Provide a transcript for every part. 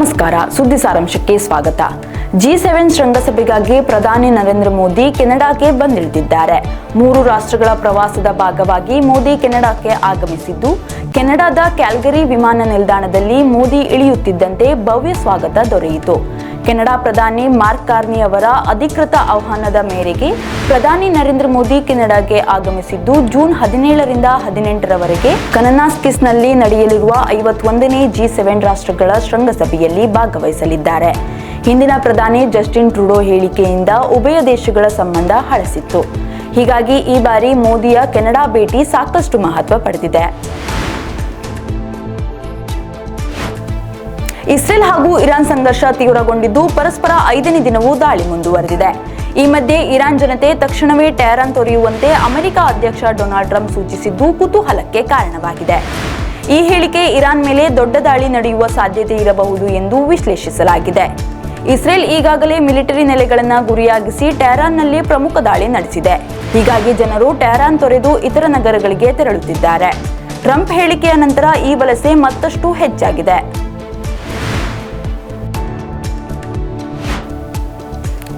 ನಮಸ್ಕಾರ. ಸುದ್ದಿ ಸಾರಾಂಶಕ್ಕೆ ಸ್ವಾಗತ. ಜಿ ಸೆವೆನ್ ಶೃಂಗಸಭೆಗಾಗಿ ಪ್ರಧಾನಿ ನರೇಂದ್ರ ಮೋದಿ ಕೆನಡಾಕ್ಕೆ ಬಂದಿಳಿದಿದ್ದಾರೆ. ಮೂರು ರಾಷ್ಟ್ರಗಳ ಪ್ರವಾಸದ ಭಾಗವಾಗಿ ಮೋದಿ ಕೆನಡಾಕ್ಕೆ ಆಗಮಿಸಿದ್ದು, ಕೆನಡಾದ ಕ್ಯಾಲ್ಗರಿ ವಿಮಾನ ನಿಲ್ದಾಣದಲ್ಲಿ ಮೋದಿ ಇಳಿಯುತ್ತಿದ್ದಂತೆ ಭವ್ಯ ಸ್ವಾಗತ ದೊರೆಯಿತು. ಕೆನಡಾ ಪ್ರಧಾನಿ ಮಾರ್ಕ್ ಕಾರ್ನಿ ಅವರ ಅಧಿಕೃತ ಆಹ್ವಾನದ ಮೇರೆಗೆ ಪ್ರಧಾನಿ ನರೇಂದ್ರ ಮೋದಿ ಕೆನಡಾಗೆ ಆಗಮಿಸಿದ್ದು ಜೂನ್ ಹದಿನೇಳರಿಂದ ಹದಿನೆಂಟರವರೆಗೆ. ಕನನಾಸ್ಕಿಸ್ನಲ್ಲಿ ನಡೆಯಲಿರುವ ಐವತ್ತೊಂದನೇ ಜಿ ಸೆವೆನ್ ರಾಷ್ಟ್ರಗಳ ಶೃಂಗಸಭೆಯಲ್ಲಿ ಭಾಗವಹಿಸಲಿದ್ದಾರೆ. ಹಿಂದಿನ ಪ್ರಧಾನಿ ಜಸ್ಟಿನ್ ಟ್ರೂಡೋ ಹೇಳಿಕೆಯಿಂದ ಉಭಯ ದೇಶಗಳ ಸಂಬಂಧ ಹಳಸಿತ್ತು. ಹೀಗಾಗಿ ಈ ಬಾರಿ ಮೋದಿಯ ಕೆನಡಾ ಭೇಟಿ ಸಾಕಷ್ಟು ಮಹತ್ವ ಪಡೆದಿದೆ. ಇಸ್ರೇಲ್ ಹಾಗೂ ಇರಾನ್ ಸಂಘರ್ಷ ತೀವ್ರಗೊಂಡಿದ್ದು ಪರಸ್ಪರ ಐದನೇ ದಿನವೂ ದಾಳಿ ಮುಂದುವರೆದಿದೆ. ಈ ಮಧ್ಯೆ ಇರಾನ್ ಜನತೆ ತಕ್ಷಣವೇ ಟೆಹರಾನ್ ತೊರೆಯುವಂತೆ ಅಮೆರಿಕ ಅಧ್ಯಕ್ಷ ಡೊನಾಲ್ಡ್ ಟ್ರಂಪ್ ಸೂಚಿಸಿದ್ದು ಕುತೂಹಲಕ್ಕೆ ಕಾರಣವಾಗಿದೆ. ಈ ಹೇಳಿಕೆ ಇರಾನ್ ಮೇಲೆ ದೊಡ್ಡ ದಾಳಿ ನಡೆಯುವ ಸಾಧ್ಯತೆ ಇರಬಹುದು ಎಂದು ವಿಶ್ಲೇಷಿಸಲಾಗಿದೆ. ಇಸ್ರೇಲ್ ಈಗಾಗಲೇ ಮಿಲಿಟರಿ ನೆಲೆಗಳನ್ನು ಗುರಿಯಾಗಿಸಿ ಟೆಹರಾನ್ನಲ್ಲಿ ಪ್ರಮುಖ ದಾಳಿ ನಡೆಸಿದೆ. ಹೀಗಾಗಿ ಜನರು ಟೆಹರಾನ್ ತೊರೆದು ಇತರ ನಗರಗಳಿಗೆ ತೆರಳುತ್ತಿದ್ದಾರೆ. ಟ್ರಂಪ್ ಹೇಳಿಕೆಯ ನಂತರ ಈ ವಲಸೆ ಮತ್ತಷ್ಟು ಹೆಚ್ಚಾಗಿದೆ.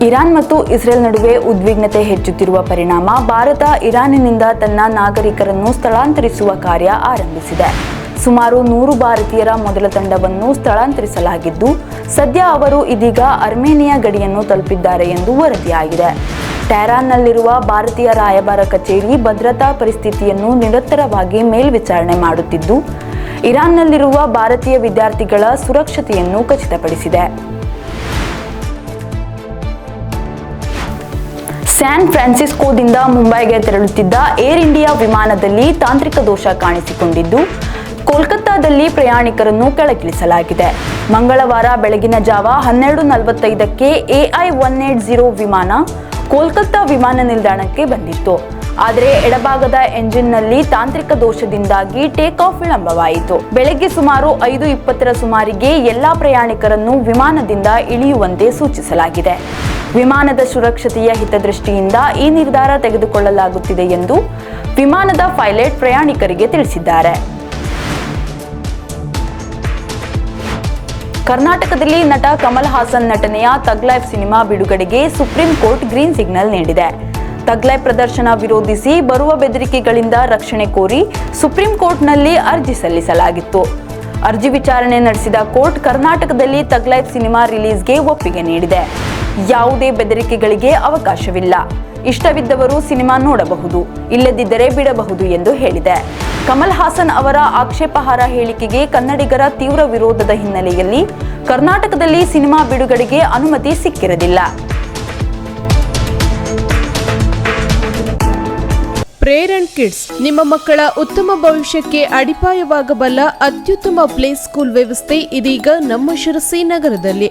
ಇರಾನ್ ಮತ್ತು ಇಸ್ರೇಲ್ ನಡುವೆ ಉದ್ವಿಗ್ನತೆ ಹೆಚ್ಚುತ್ತಿರುವ ಪರಿಣಾಮ ಭಾರತ ಇರಾನಿನಿಂದ ತನ್ನ ನಾಗರಿಕರನ್ನು ಸ್ಥಳಾಂತರಿಸುವ ಕಾರ್ಯ ಆರಂಭಿಸಿದೆ. ಸುಮಾರು ನೂರು ಭಾರತೀಯರ ಮೊದಲ ತಂಡವನ್ನು ಸ್ಥಳಾಂತರಿಸಲಾಗಿದ್ದು, ಸದ್ಯ ಅವರು ಇದೀಗ ಅರ್ಮೇನಿಯಾ ಗಡಿಯನ್ನು ತಲುಪಿದ್ದಾರೆ ಎಂದು ವರದಿಯಾಗಿದೆ. ಟೆಹರಾನ್ನಲ್ಲಿರುವ ಭಾರತೀಯ ರಾಯಭಾರ ಕಚೇರಿ ಭದ್ರತಾ ಪರಿಸ್ಥಿತಿಯನ್ನು ನಿರಂತರವಾಗಿ ಮೇಲ್ವಿಚಾರಣೆ ಮಾಡುತ್ತಿದ್ದು, ಇರಾನ್ನಲ್ಲಿರುವ ಭಾರತೀಯ ವಿದ್ಯಾರ್ಥಿಗಳ ಸುರಕ್ಷತೆಯನ್ನು ಖಚಿತಪಡಿಸಿದೆ. ಸ್ಯಾನ್ ಫ್ರಾನ್ಸಿಸ್ಕೋದಿಂದ ಮುಂಬೈಗೆ ತೆರಳುತ್ತಿದ್ದ ಏರ್ ಇಂಡಿಯಾ ವಿಮಾನದಲ್ಲಿ ತಾಂತ್ರಿಕ ದೋಷ ಕಾಣಿಸಿಕೊಂಡಿದ್ದು, ಕೋಲ್ಕತ್ತಾದಲ್ಲಿ ಪ್ರಯಾಣಿಕರನ್ನು ಕೆಳಗಿಳಿಸಲಾಗಿದೆ. ಮಂಗಳವಾರ ಬೆಳಗಿನ ಜಾವ ಹನ್ನೆರಡು ನಲವತ್ತೈದಕ್ಕೆ ಎಐ ಒನ್ ಏಟ್ ಜೀರೋ ವಿಮಾನ ಕೋಲ್ಕತ್ತಾ ವಿಮಾನ ನಿಲ್ದಾಣಕ್ಕೆ ಬಂದಿತ್ತು. ಆದರೆ ಎಡಭಾಗದ ಎಂಜಿನ್ನಲ್ಲಿ ತಾಂತ್ರಿಕ ದೋಷದಿಂದಾಗಿ ಟೇಕ್ ಆಫ್ ವಿಳಂಬವಾಯಿತು. ಬೆಳಗ್ಗೆ ಸುಮಾರು ಐದು ಇಪ್ಪತ್ತರ ಸುಮಾರಿಗೆ ಎಲ್ಲಾ ಪ್ರಯಾಣಿಕರನ್ನು ವಿಮಾನದಿಂದ ಇಳಿಯುವಂತೆ ಸೂಚಿಸಲಾಗಿದೆ. ವಿಮಾನದ ಸುರಕ್ಷತೆಯ ಹಿತದೃಷ್ಟಿಯಿಂದ ಈ ನಿರ್ಧಾರ ತೆಗೆದುಕೊಳ್ಳಲಾಗುತ್ತಿದೆ ಎಂದು ವಿಮಾನದ ಪೈಲಟ್ ಪ್ರಯಾಣಿಕರಿಗೆ ತಿಳಿಸಿದ್ದಾರೆ. ಕರ್ನಾಟಕದಲ್ಲಿ ನಟ ಕಮಲ್ ಹಾಸನ್ ನಟನೆಯ ತಗ್ ಲೈಫ್ ಸಿನಿಮಾ ಬಿಡುಗಡೆಗೆ ಸುಪ್ರೀಂ ಕೋರ್ಟ್ ಗ್ರೀನ್ ಸಿಗ್ನಲ್ ನೀಡಿದೆ. ತಗ್ ಪ್ರದರ್ಶನ ವಿರೋಧಿಸಿ ಬರುವ ಬೆದರಿಕೆಗಳಿಂದ ರಕ್ಷಣೆ ಕೋರಿ ಸುಪ್ರೀಂ ಕೋರ್ಟ್ನಲ್ಲಿ ಅರ್ಜಿ ಸಲ್ಲಿಸಲಾಗಿತ್ತು. ಅರ್ಜಿ ವಿಚಾರಣೆ ನಡೆಸಿದ ಕೋರ್ಟ್ ಕರ್ನಾಟಕದಲ್ಲಿ ತಗ್ ಲೈಫ್ ಸಿನಿಮಾ ರಿಲೀಸ್ಗೆ ಒಪ್ಪಿಗೆ ನೀಡಿದೆ. ಯಾವುದೇ ಬೆದರಿಕೆಗಳಿಗೆ ಅವಕಾಶವಿಲ್ಲ. ಇಷ್ಟವಿದ್ದವರು ಸಿನಿಮಾ ನೋಡಬಹುದು, ಇಲ್ಲದಿದ್ದರೆ ಬಿಡಬಹುದು ಎಂದು ಹೇಳಿದೆ. ಕಮಲ್ ಹಾಸನ್ ಅವರ ಆಕ್ಷೇಪಹಾರ ಹೇಳಿಕೆಗೆ ಕನ್ನಡಿಗರ ತೀವ್ರ ವಿರೋಧದ ಹಿನ್ನೆಲೆಯಲ್ಲಿ ಕರ್ನಾಟಕದಲ್ಲಿ ಸಿನಿಮಾ ಬಿಡುಗಡೆಗೆ ಅನುಮತಿ ಸಿಕ್ಕಿರಲಿಲ್ಲ. ಪ್ರೇರಣ್ ಕಿಡ್ಸ್, ನಿಮ್ಮ ಮಕ್ಕಳ ಉತ್ತಮ ಭವಿಷ್ಯಕ್ಕೆ ಅಡಿಪಾಯವಾಗಬಲ್ಲ ಅತ್ಯುತ್ತಮ ಪ್ಲೇ ಸ್ಕೂಲ್ ವ್ಯವಸ್ಥೆ ಇದೀಗ ನಮ್ಮ ಶಿರಸಿ ನಗರದಲ್ಲಿ.